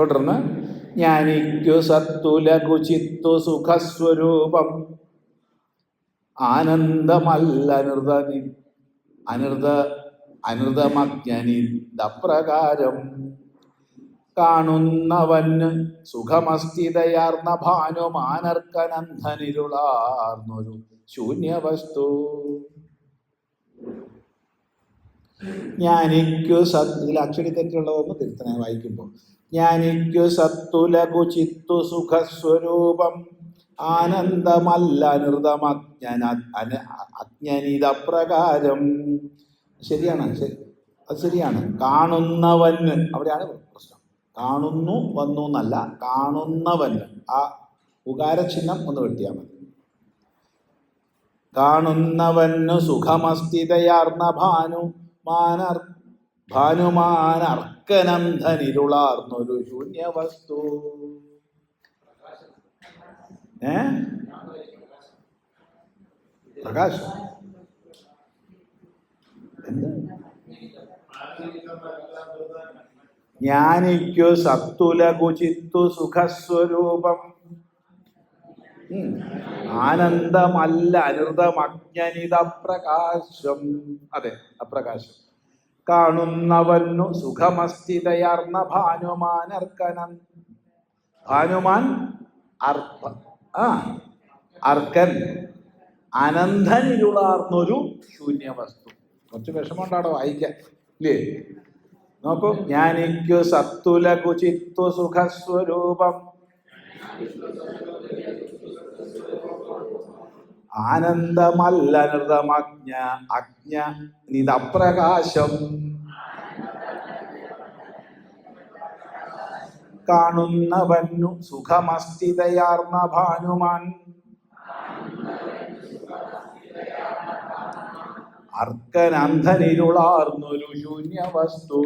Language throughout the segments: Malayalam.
തുടർന്ന് ജ്ഞാനിക്കു സത്തുലകുചിത്തു സുഖസ്വരൂപം. ആനന്ദമല്ല അനൃത അനൃത ദപ്രകാരം കാണുന്നവന് സുഖമസ്ഥിതയാർന്ന ഭാനുമാനർക്കനന്ധനിരുളാർന്നൊരു ശൂന്യവസ്തു. ജ്ഞാനിക്കു സത് ഇതിൽ അക്ഷരി തെറ്റുള്ളതൊന്ന് തിരുത്തണേ വായിക്കുമ്പോൾ ജ്ഞാനിക്കു സത്തുലഘു ചിത്തു സുഖസ്വരൂപം ആനന്ദമല്ല അനുതം അജ്ഞാന അജ്ഞനിത പ്രകാരം ശരിയാണ് ശരി അത് ശരിയാണ്. കാണുന്നവന് അവിടെയാണ് പ്രശ്നം. കാണുന്നു വന്നു എന്നല്ല കാണുന്നവന് ആ ഉകാരചിഹ്നം ഒന്ന് വെട്ടിയാൽ മതി. കാണുന്നവന് സുഖമസ്ഥിതയാർന്ന ഭാനു. മാനർ ഭാനുമാനർക്കനന്ധനിരുളാർന്നൊരു ശൂന്യവസ്തു. ഏ? പ്രകാശ്. ജ്ഞാനിക്കു സത്തുലകുചിത്തു സുഖസ്വരൂപം. ആനന്ദമല്ല അനൃതമജ്ഞനിത പ്രകാശം അതെ അപ്രകാശം. കാണുന്നവന്നു സുഖമസ്ഥിതയർന്ന ഭാനുമാനർക്കനം. ഭാനുമാൻ അർപ്പ ആ അർക്കൻ. അനന്തനിരുളാർന്നൊരു ശൂന്യവസ്തു. കുറച്ച് വിഷമമുണ്ടാടോ വായിക്കാൻ ഇല്ലേ? നോക്കൂ ജ്ഞാനിക്കു സത്തുലകു ചിത്തു സുഖസ്വരൂപം. ആനന്ദമല്ലനൃതമജ്ഞ അജ്ഞ നിതപ്രകാശം. കാണുന്നവന്നു സുഖമസ്ഥിതയാർന്ന ഭാനുമാൻ. അർക്കനന്ധനിരുളാർന്നൊരു ശൂന്യവസ്തു.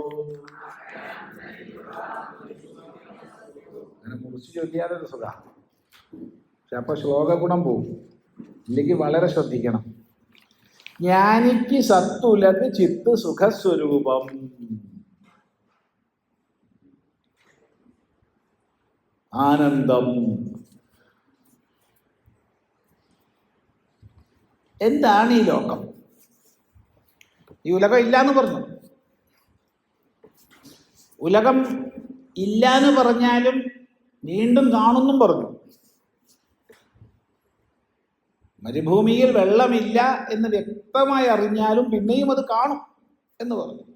അങ്ങനെ മുറിച്ചു ചൊല്ലിയാലൊരു സുഖ. അപ്പൊ ശ്ലോക ഗുണം പോവും. ഇല്ലെങ്കിൽ വളരെ ശ്രദ്ധിക്കണം. ജ്ഞാനിക്ക് സത്തുലത് ചിത്ത് സുഖസ്വരൂപം. ആനന്ദം. എന്താണ് ഈ ലോകം? ഈ ഉലകം ഇല്ല എന്ന് പറഞ്ഞു. ഉലകം ഇല്ലാന്ന് പറഞ്ഞാലും വീണ്ടും കാണുന്നും പറഞ്ഞു. മരുഭൂമിയിൽ വെള്ളമില്ല എന്ന് വ്യക്തമായി അറിഞ്ഞാലും പിന്നെയും അത് കാണും എന്ന് പറഞ്ഞു.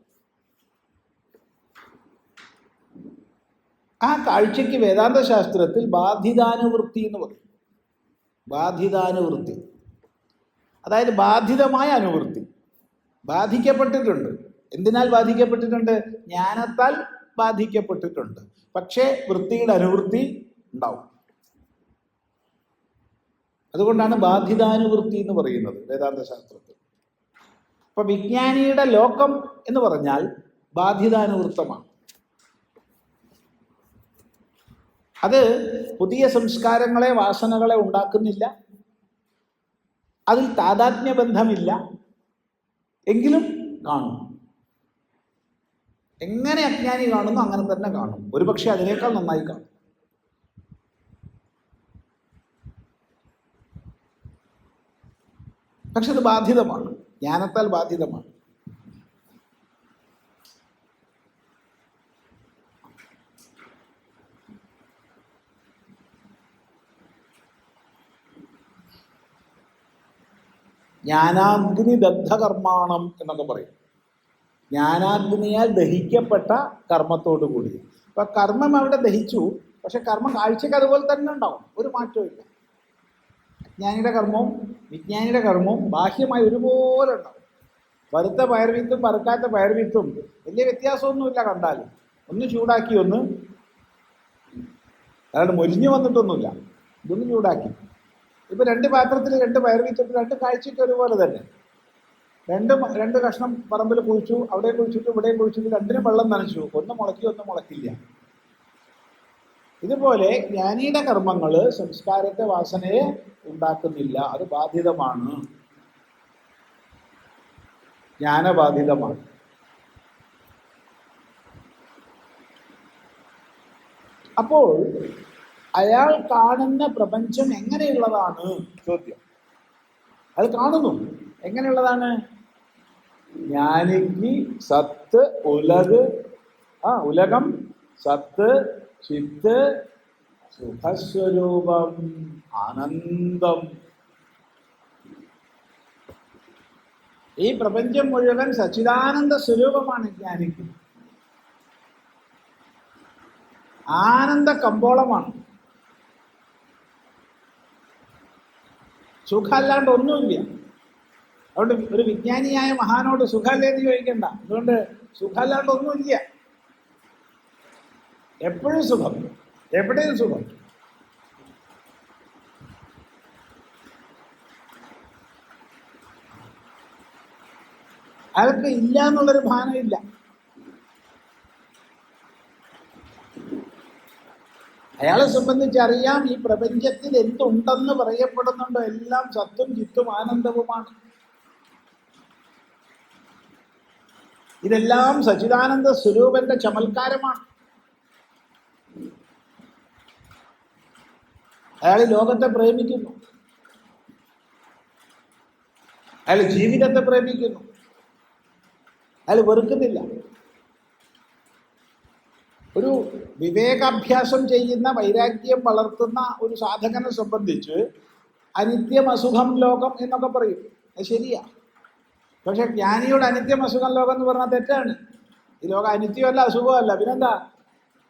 ആ കാഴ്ചയ്ക്ക് വേദാന്ത ശാസ്ത്രത്തിൽ ബാധിതാനുവൃത്തി എന്ന് പറയും. ബാധിതാനുവൃത്തി. അതായത് ബാധിതമായ അനുവൃത്തി. ബാധിക്കപ്പെട്ടിട്ടുണ്ട്. എന്തിനാൽ ബാധിക്കപ്പെട്ടിട്ടുണ്ട്? ജ്ഞാനത്താൽ ബാധിക്കപ്പെട്ടിട്ടുണ്ട്. പക്ഷേ വൃത്തിയുടെ അനുവൃത്തി ഉണ്ടാവും. അതുകൊണ്ടാണ് ബാധ്യതാനുവൃത്തി എന്ന് പറയുന്നത് വേദാന്ത ശാസ്ത്രത്തിൽ അപ്പൊ വിജ്ഞാനിയുടെ ലോകം എന്ന് പറഞ്ഞാൽ ബാധ്യതാനുവൃത്തമാണ്. അത് പുതിയ സംസ്കാരങ്ങളെ വാസനകളെ ഉണ്ടാക്കുന്നില്ല. അതിൽ താതാത്മ്യ ബന്ധമില്ല എങ്കിലും കാണും. എങ്ങനെ അജ്ഞാനി കാണുന്നു അങ്ങനെ തന്നെ കാണും. ഒരുപക്ഷെ അതിനേക്കാൾ നന്നായി കാണും. പക്ഷെ അത് ബാധിതമാണ്. ജ്ഞാനത്താൽ ബാധിതമാണ്. ജ്ഞാനാഗ്നി ദഗ്ധകർമാണം എന്നൊക്കെ പറയും. ജ്ഞാനാഗ്നിയാൽ ദഹിക്കപ്പെട്ട കർമ്മത്തോടു കൂടി. അപ്പൊ കർമ്മം അവിടെ ദഹിച്ചു. പക്ഷെ കർമ്മം കാഴ്ചക്ക് അതുപോലെ തന്നെ ഉണ്ടാവും. ഒരു മാറ്റവും ഇല്ല അജ്ഞാനിയുടെ കർമ്മവും വിജ്ഞാനിയുടെ കർമ്മവും ബാഹ്യമായി ഒരുപോലെ ഉണ്ടാവും. പരുത്ത പയർവിത്തും പരുക്കാത്ത പയർവിത്തും വലിയ വ്യത്യാസമൊന്നുമില്ല കണ്ടാൽ ഒന്ന് ചൂടാക്കി ഒന്ന് അതായത് മൊരിഞ്ഞു വന്നിട്ടൊന്നുമില്ല. ഇതൊന്ന് ചൂടാക്കി. ഇപ്പം രണ്ട് പാത്രത്തിൽ രണ്ട് പയർവിത്തിട്ട് രണ്ട് കാഴ്ചയ്ക്ക് ഒരുപോലെ തന്നെ. രണ്ട് രണ്ട് കഷ്ണം പറമ്പിൽ കുഴിച്ചു അവിടെ കുഴിച്ചിട്ട് ഇവിടെ കുഴിച്ചിട്ട് രണ്ടിനും വെള്ളം നനച്ചു. ഒന്ന് മുളക്കി ഒന്ന് മുളക്കില്ല. ഇതുപോലെ ജ്ഞാനിയുടെ കർമ്മങ്ങൾ സംസ്കാരത്തെ വാസനയെ ഉണ്ടാക്കുന്നില്ല. അത് ബാധിതമാണ് ജ്ഞാനബാധിതമാണ്. അപ്പോൾ അയാൾ കാണുന്ന പ്രപഞ്ചം എങ്ങനെയുള്ളതാണ്? ചോദ്യം. അത് കാണുന്നു. എങ്ങനെയുള്ളതാണ്? ജ്ഞാനിക്ക് സത്ത് ഉലക് ആ ഉലകം സത്ത് ചിത്ത് സുഖസ്വരൂപം ആനന്ദം. ഈ പ്രപഞ്ചം മുഴുവൻ സച്ചിദാനന്ദ സ്വരൂപമാണ് ജ്ഞാനിക്കുന്നത് ആനന്ദ കമ്പോളമാണ്. സുഖമല്ലാണ്ട് ഒന്നുമില്ല. അതുകൊണ്ട് ഒരു വിജ്ഞാനിയായ മഹാനോട് സുഖമല്ലേ എന്ന് ചോദിക്കണ്ട. അതുകൊണ്ട് സുഖമല്ലാണ്ട് ഒന്നുമില്ല. എപ്പോഴും സുഖം. എവിടെയും സുഖം. അയാൾക്ക് ഇല്ല എന്നുള്ളൊരു ഭാനമില്ല. അയാളെ സംബന്ധിച്ച് അറിയാം ഈ പ്രപഞ്ചത്തിൽ എന്തുണ്ടെന്ന് പറയപ്പെടുന്നുണ്ടോ എല്ലാം സത്വം ചിത്തും ആനന്ദവുമാണ്. ഇതെല്ലാം സച്ചിദാനന്ദ സ്വരൂപന്റെ ചമൽക്കാരമാണ്. അയാൾ ലോകത്തെ പ്രേമിക്കുന്നു. അയാൾ ജീവിതത്തെ പ്രേമിക്കുന്നു. അയാൾ വെറുക്കുന്നില്ല. ഒരു വിവേകാഭ്യാസം ചെയ്യുന്ന വൈരാഗ്യം വളർത്തുന്ന ഒരു സാധകനെ സംബന്ധിച്ച് അനിത്യം അസുഖം ലോകം എന്നൊക്കെ പറയും. അത് ശരിയാ. പക്ഷെ ജ്ഞാനിയുടെ അനിത്യം അസുഖം ലോകം എന്ന് പറഞ്ഞാൽ തെറ്റാണ്. ഈ ലോകം അനിത്യമല്ല അസുഖമല്ല. പിന്നെന്താ?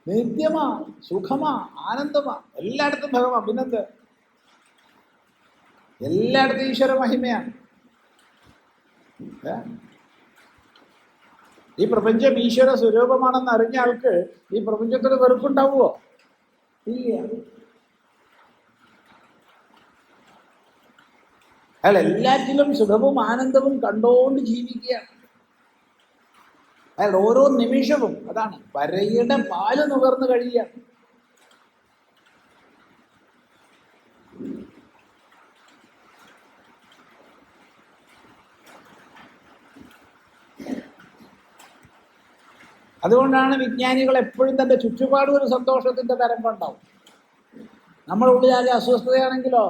നിത്യമാ സുഖമാ ആനന്ദമാ. എല്ലായിടത്തും ഭഗവാൻ പിന്നെന്ത് എല്ലായിടത്തും ഈശ്വര മഹിമയാണ്? ഈ പ്രപഞ്ചം ഈശ്വര സ്വരൂപമാണെന്ന് അറിഞ്ഞ ആൾക്ക് ഈ പ്രപഞ്ചത്തിന് വെറുപ്പുണ്ടാവുമോ ഇല്ല. അയാൾ എല്ലാറ്റിലും സുഖവും ആനന്ദവും കണ്ടോണ്ട് ജീവിക്കുകയാണ്. അയാൾ ഓരോ നിമിഷവും അതാണ്. വരയുടെ പാൽ നുകർന്നു കഴിയുകയാണ് അതുകൊണ്ടാണ് വിജ്ഞാനികൾ എപ്പോഴും തന്റെ ചുറ്റുപാടും ഒരു സന്തോഷത്തിന്റെ തരംഗമുണ്ടാവും നമ്മുടെ ഉള്ളിലാകെ അസ്വസ്ഥതയാണെങ്കിലോ?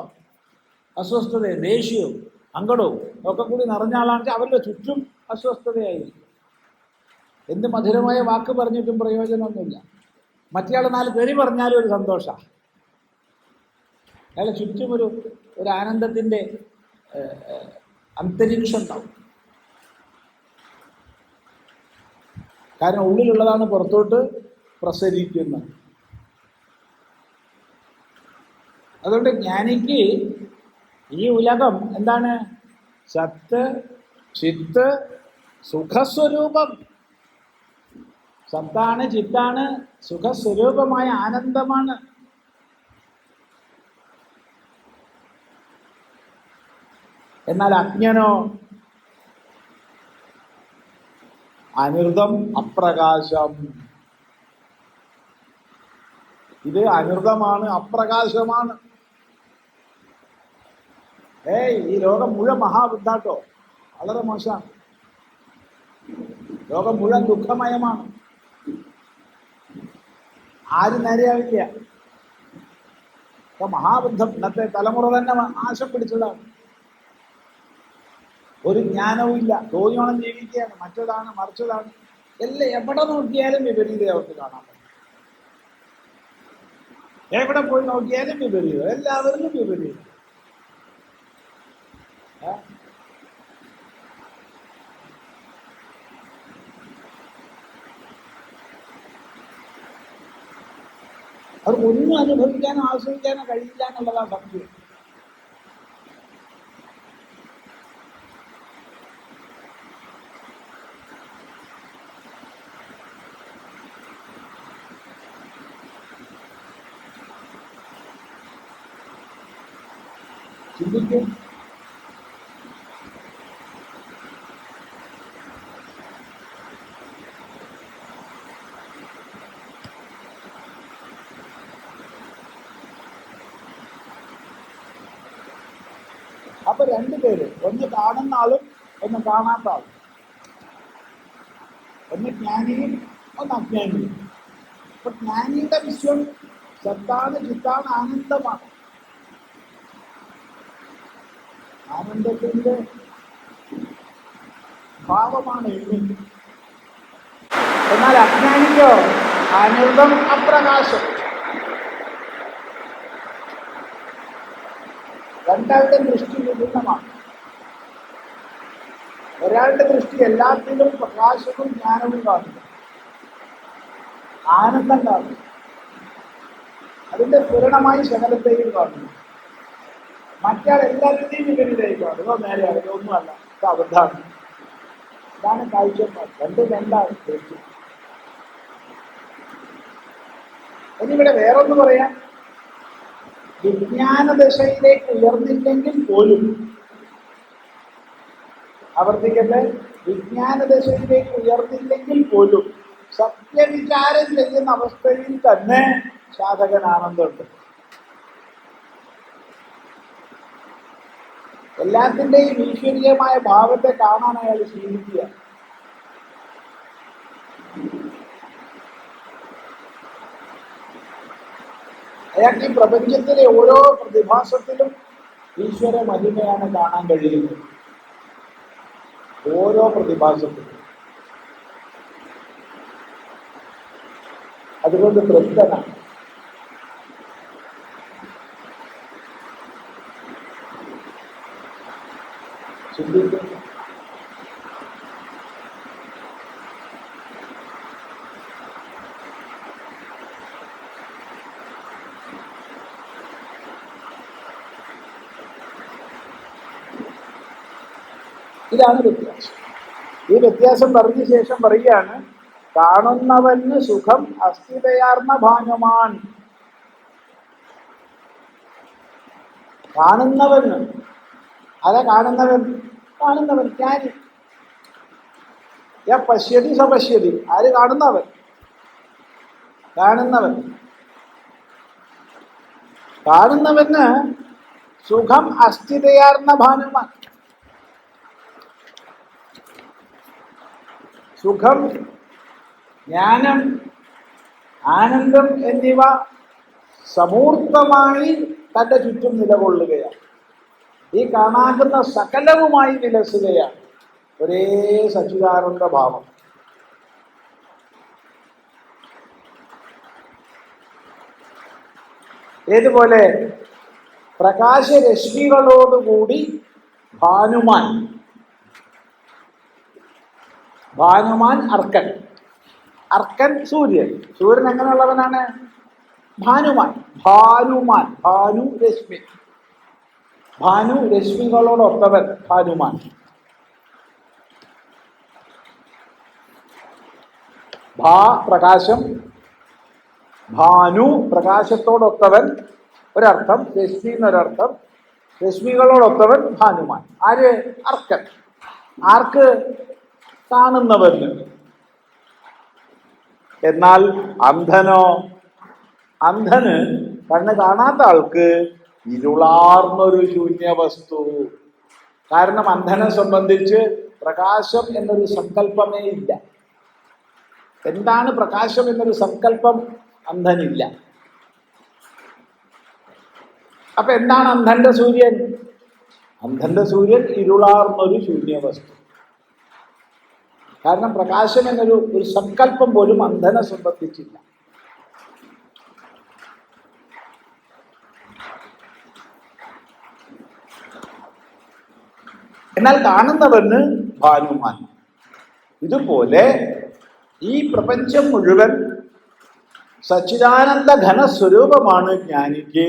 അസ്വസ്ഥതയും ദേഷ്യവും അങ്കടവും ഒക്കെ കൂടി നിറഞ്ഞ ആളാണെങ്കിൽ അവരുടെ ചുറ്റും അസ്വസ്ഥതയായിരിക്കും. എന്ത് മധുരമായ വാക്ക് പറഞ്ഞിട്ടും പ്രയോജനമൊന്നുമില്ല. മറ്റേയാൾ നാല് പേര് പറഞ്ഞാലും ഒരു സന്തോഷമാണ് അയാളെ ചുറ്റും ഒരു ഒരു ആനന്ദത്തിന്റെ അന്തരീക്ഷം ഉണ്ടാവും. കാരണം ഉള്ളിലുള്ളതാണ് പുറത്തോട്ട് പ്രസരിക്കുന്നത്. അതുകൊണ്ട് ജ്ഞാനിക്ക് ഈ ഉലകം എന്താണ്? സത്ത് ചിത്ത് സുഖസ്വരൂപം. സത്താണ് ചിത്താണ് സുഖസ്വരൂപമായ ആനന്ദമാണ്. എന്നാൽ അജ്ഞനോ അനിർദം അപ്രകാശം. ഇത് അനിർദമാണ് അപ്രകാശമാണ്. ഏയ് ഈ ലോകം മുഴുവൻ മഹാബുദ്ധാട്ടോ. വളരെ മോശമാണ്. ലോകം മുഴുവൻ ദുഃഖമയമാണ്. ആരും നേരെയാവില്ല. ഇപ്പൊ മഹാബുദ്ധം ഇന്നത്തെ തലമുറ തന്നെ ആശം പിടിച്ചതാണ്. ഒരു ജ്ഞാനവും ഇല്ല. തോന്നിയോണം ജീവിക്കുകയാണ്. മറ്റതാണ് മറിച്ചതാണ്. എല്ലാം എവിടെ നോക്കിയാലും വിപരീത അവർക്ക് കാണാൻ പറ്റും. എവിടെ പോയി നോക്കിയാലും വിപരീതം. എല്ലാവരിലും വിപരീതം. ഏ? അവർക്ക് ഒന്നും അനുഭവിക്കാനോ ആസ്വദിക്കാനോ കഴിയില്ല എന്നുള്ളതാണ് സത്യം ചിന്തിക്കും അപ്പൊ രണ്ടുപേര് ഒന്ന് കാണുന്ന ആളും ഒന്ന് കാണാത്ത ആളും ഒന്ന് ജ്ഞാനിയും ഒന്ന് അജ്ഞാനിയും. അപ്പൊ ജ്ഞാനിയുടെ വിശ്വം സത്താണ് ചിത്താണ് ആനന്ദമാണ്. ആനന്ദത്തിന്റെ ഭാവമാണ് എന്നാൽ അജ്ഞാനിക്കോ? അനൃതം അപ്രകാശം. രണ്ടാളുടെ ദൃഷ്ടി വിഭിന്നമാണ്. ഒരാളുടെ ദൃഷ്ടി എല്ലാത്തിലും പ്രകാശവും ജ്ഞാനവും കാണുന്നു. ആനന്ദം കാണുന്നു. അതിന്റെ പൂരണമായി ശകലത്തെയും കാണുന്നു. മറ്റാൾ എല്ലാത്തിനെയും വിപരീതമായി കാണുന്നു. നേരെയാണ് ഇതൊന്നുമല്ല ഇത് അബദ്ധമാണ്. ഇതാണ് രണ്ട് രണ്ടാണ് ദൃഷ്ടി. ഇനിയിവിടെ വേറൊന്ന് പറയാം. വിജ്ഞാനദശയിലേക്ക് ഉയർന്നില്ലെങ്കിൽ പോലും ആവർത്തിക്കട്ടെ വിജ്ഞാനദശയിലേക്ക് ഉയർന്നില്ലെങ്കിൽ പോലും സത്യവിചാരം ചെയ്യുന്ന അവസ്ഥയിൽ തന്നെ സാധകൻ ആനന്ദമുണ്ട് എല്ലാത്തിന്റെയും ഈശ്വരീയമായ ഭാവത്തെ കാണാൻ അയാൾ ശീലിക്കുക അയാൾക്ക് ഈ പ്രപഞ്ചത്തിലെ ഓരോ പ്രതിഭാസത്തിലും ഈശ്വര മഹിമയാണ് കാണാൻ കഴിയുന്നത്. ഓരോ പ്രതിഭാസത്തിലും. അതുകൊണ്ട് തൃപ്തനാണ്. ചിന്തിക്കുന്നു ഇതാണ് വ്യത്യാസം. ഈ വ്യത്യാസം പറഞ്ഞ ശേഷം പറയുകയാണ് കാണുന്നവന് സുഖം അസ്ഥിതയാർന്ന ഭാനുമാൻ. കാണുന്നവന് അതാ കാണുന്നവൻ കാണുന്നവൻ ജ്ഞാനി പശ്യതി സപശ്യതി. ആര് കാണുന്നവൻ? കാണുന്നവൻ. കാണുന്നവന് സുഖം അസ്ഥിതയാർന്ന ഭാനുമാൻ. സുഖം ജ്ഞാനം ആനന്ദം എന്നിവ സമൂർത്തമായി തന്റെ ചുറ്റും നിലകൊള്ളുകയാണ്. ഈ കാണാകുന്ന സകലവുമായി വിലസുകയാണ്. ഒരേ സച്ചിദാനന്ദ ഭാവം. ഏതുപോലെ പ്രകാശരശ്മികളോടുകൂടി ഭാനുമാൻ ഭാനുമാൻ അർക്കൻ. അർക്കൻ സൂര്യൻ. സൂര്യൻ എങ്ങനെയുള്ളവനാണ്? ഭാനുമാൻ. ഭാനുമാൻ. ഭാനു രശ്മി. ഭാനു രശ്മികളോടൊത്തവൻ ഭാനുമാൻ. ഭാ പ്രകാശം. ഭാനു പ്രകാശത്തോടൊത്തവൻ ഒരർത്ഥം രശ്മി എന്നൊരർത്ഥം രശ്മികളോടൊത്തവൻ ഭാനുമാൻ. ആര്? അർക്കൻ. ആർക്ക്? കാണുന്നവന് എന്നാൽ അന്ധനോ അന്ധന് കണ്ണ് കാണാത്ത ആൾക്ക് ഇരുളാർന്നൊരു ശൂന്യ വസ്തു കാരണം അന്ധനെ സംബന്ധിച്ച് പ്രകാശം എന്നൊരു സങ്കല്പമേ ഇല്ല. എന്താണ് പ്രകാശം എന്നൊരു സങ്കല്പം? അന്ധനില്ല. അപ്പൊ എന്താണ് അന്ധന്റെ സൂര്യൻ? അന്ധന്റെ സൂര്യൻ ഇരുളാർന്നൊരു ശൂന്യ വസ്തു കാരണം പ്രകാശം എന്നൊരു ഒരു സങ്കല്പം പോലും അന്ധനെ സംബന്ധിച്ചില്ല. എന്നാൽ കാണുന്നവന് ഭാനുമാൻ. ഇതുപോലെ ഈ പ്രപഞ്ചം മുഴുവൻ സച്ചിദാനന്ദ ഘനസ്വരൂപമാണ് ജ്ഞാനിക്ക്.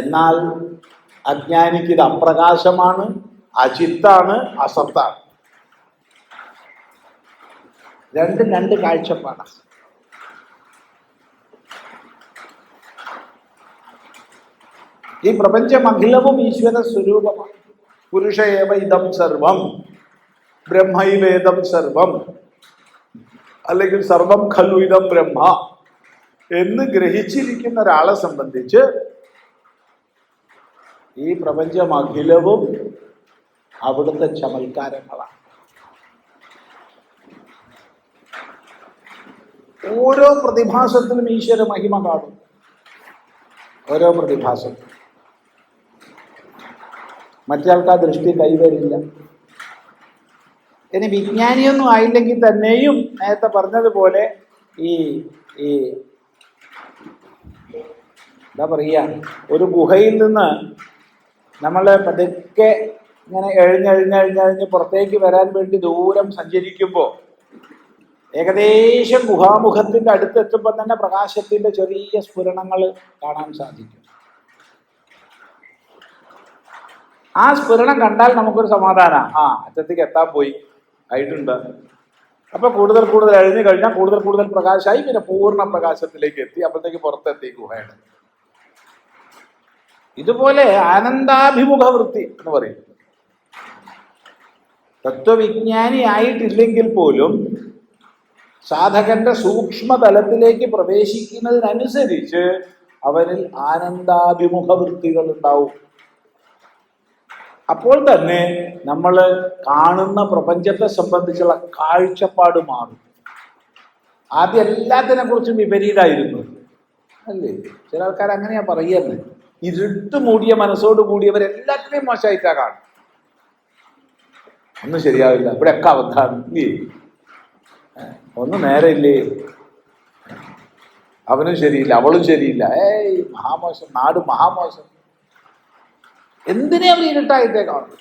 എന്നാൽ അജ്ഞാനിക്ക് ഇത് അപ്രകാശമാണ്. അചിത്താണ് അസത്താണ്. രണ്ടും രണ്ട് കാഴ്ചപ്പാടാണ് ഈ പ്രപഞ്ചം അഖിലവും ഈശ്വര സ്വരൂപമാണ്. പുരുഷ ഏവ ഇതം സർവം ബ്രഹ്മൈവേദം സർവം അല്ലെങ്കിൽ സർവം ഖലു ഇതം ബ്രഹ്മ എന്ന് ഗ്രഹിച്ചിരിക്കുന്ന ഒരാളെ സംബന്ധിച്ച് ഈ പ്രപഞ്ചമഖിലവും അവിടുത്തെ ചമൽക്കാരങ്ങളാണ്. ഓരോ പ്രതിഭാസത്തിലും ഈശ്വര മഹിമ കാണും. ഓരോ പ്രതിഭാസം മറ്റാൾക്ക് ആ ദൃഷ്ടി കൈവരില്ല. ഇനി വിജ്ഞാനിയൊന്നും ആയില്ലെങ്കിൽ തന്നെയും നേരത്തെ പറഞ്ഞതുപോലെ ഈ ഈ എന്താ പറയുക ഒരു ഗുഹയിൽ നിന്ന് നമ്മളെ പതുക്കെ ഇങ്ങനെ എഴിഞ്ഞെഴിഞ്ഞെഴിഞ്ഞെഴിഞ്ഞ് പുറത്തേക്ക് വരാൻ വേണ്ടി ദൂരം സഞ്ചരിക്കുമ്പോൾ ഏകദേശം മുഖാമുഖത്തിന്റെ അടുത്തെത്തുമ്പോൾ തന്നെ പ്രകാശത്തിന്റെ ചെറിയ സ്ഫുരണങ്ങൾ കാണാൻ സാധിക്കും. ആ സ്ഫുരണം കണ്ടാൽ നമുക്കൊരു സമാധാനമാണ് ആ അറ്റത്തേക്ക് എത്താൻ പോയി. ആയിട്ടുണ്ട്. അപ്പോൾ കൂടുതൽ കൂടുതൽ എഴുതി കഴിഞ്ഞാൽ കൂടുതൽ കൂടുതൽ പ്രകാശമായി പിന്നെ പൂർണ പ്രകാശത്തിലേക്ക് എത്തി. അപ്പോഴത്തേക്ക് പുറത്തെത്തി ഗുഹയുടെ. ഇതുപോലെ ആനന്ദാഭിമുഖ വൃത്തി എന്ന് പറയും. തത്വവിജ്ഞാനി ആയിട്ടില്ലെങ്കിൽ പോലും സാധകന്റെ സൂക്ഷ്മതലത്തിലേക്ക് പ്രവേശിക്കുന്നതിനനുസരിച്ച് അവനിൽ ആനന്ദാഭിമുഖ വൃത്തികൾ ഉണ്ടാവും അപ്പോൾ തന്നെ നമ്മൾ കാണുന്ന പ്രപഞ്ചത്തെ സംബന്ധിച്ചുള്ള കാഴ്ചപ്പാട് മാറും. ആദ്യം എല്ലാത്തിനെ കുറിച്ചും വിപരീതമായിരുന്നു അല്ലേ? ചില ആൾക്കാർ അങ്ങനെയാ പറയുന്നത് ഇരുട്ട് മൂടിയ മനസ്സോട് കൂടിയവരെല്ലാത്തിനെയും മോശമായിട്ടാ കാണും ഒന്നും ശരിയാവില്ല. ഇവിടെയൊക്കെ അബദ്ധാണ് ഇല്ലേ? ഒന്നും നേരെ ഇല്ലേ അവനും ശരിയില്ല അവളും ശരിയില്ല. ഏയ് മഹാമോശം നാട് മഹാമോശം. എന്തിനെ അവർ ഇരുട്ടായിട്ടേ കാണും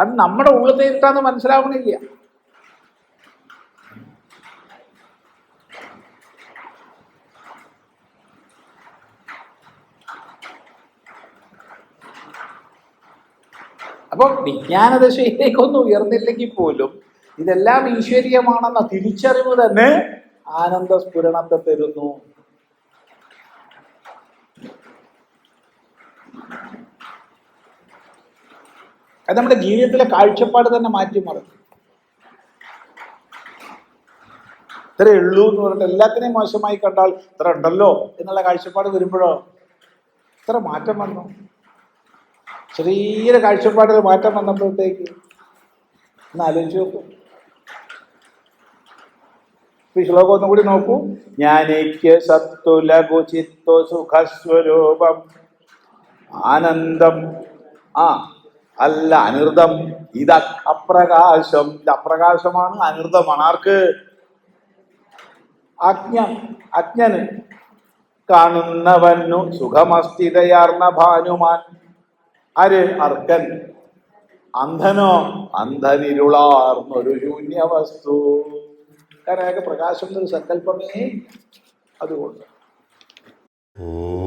അത് നമ്മുടെ ഉള്ളത്തെ ഇരുട്ടാന്ന് മനസ്സിലാവണില്ല. അപ്പം വിജ്ഞാനദശയിലേക്കൊന്നും ഉയർന്നില്ലെങ്കിൽ പോലും ഇതെല്ലാം ഈശ്വരീയമാണെന്ന തിരിച്ചറിവ് തന്നെ ആനന്ദ സ്ഫുരണത്തെ തരുന്നു. അത് നമ്മുടെ ജീവിതത്തിലെ കാഴ്ചപ്പാട് തന്നെ മാറ്റിമറിക്കും ഇത്രേ ഉള്ളൂ എന്ന് പറഞ്ഞിട്ട് എല്ലാത്തിനെയും മോശമായി കണ്ടാൽ ഇത്ര ഉണ്ടല്ലോ എന്നുള്ള കാഴ്ചപ്പാട് വരുമ്പോഴോ? ഇത്ര മാറ്റം വന്നു? ചെറിയൊരു കാഴ്ചപ്പാടിൽ മാറ്റം വന്നപ്പോഴത്തേക്ക് ഒന്ന് ആലോചിച്ച് നോക്കൂ. ഈ ശ്ലോകം ഒന്നും കൂടി നോക്കൂ. ജ്ഞാനിക്ക് സത്തു ലഘു ചിത്തു സുഖസ്വരൂപം. ആനന്ദം. ആ അല്ല അനിർദം ഇത് അപ്രകാശം ഇത് അപ്രകാശമാണ് അനൃതമാണ്. ആർക്ക്? അജ്ഞ അജ്ഞന്. കാണുന്നവനു സുഖമസ്ഥിതയാർന്ന ഭാനുമാൻ. ആര്? അർക്കൻ. അന്ധനോ? അന്ധനിരുളാർന്നൊരു ശൂന്യവസ്തു. കാരണം അയാൾക്ക് പ്രകാശം എന്നൊരു സങ്കല്പമേ. അതുകൊണ്ട്. ഓ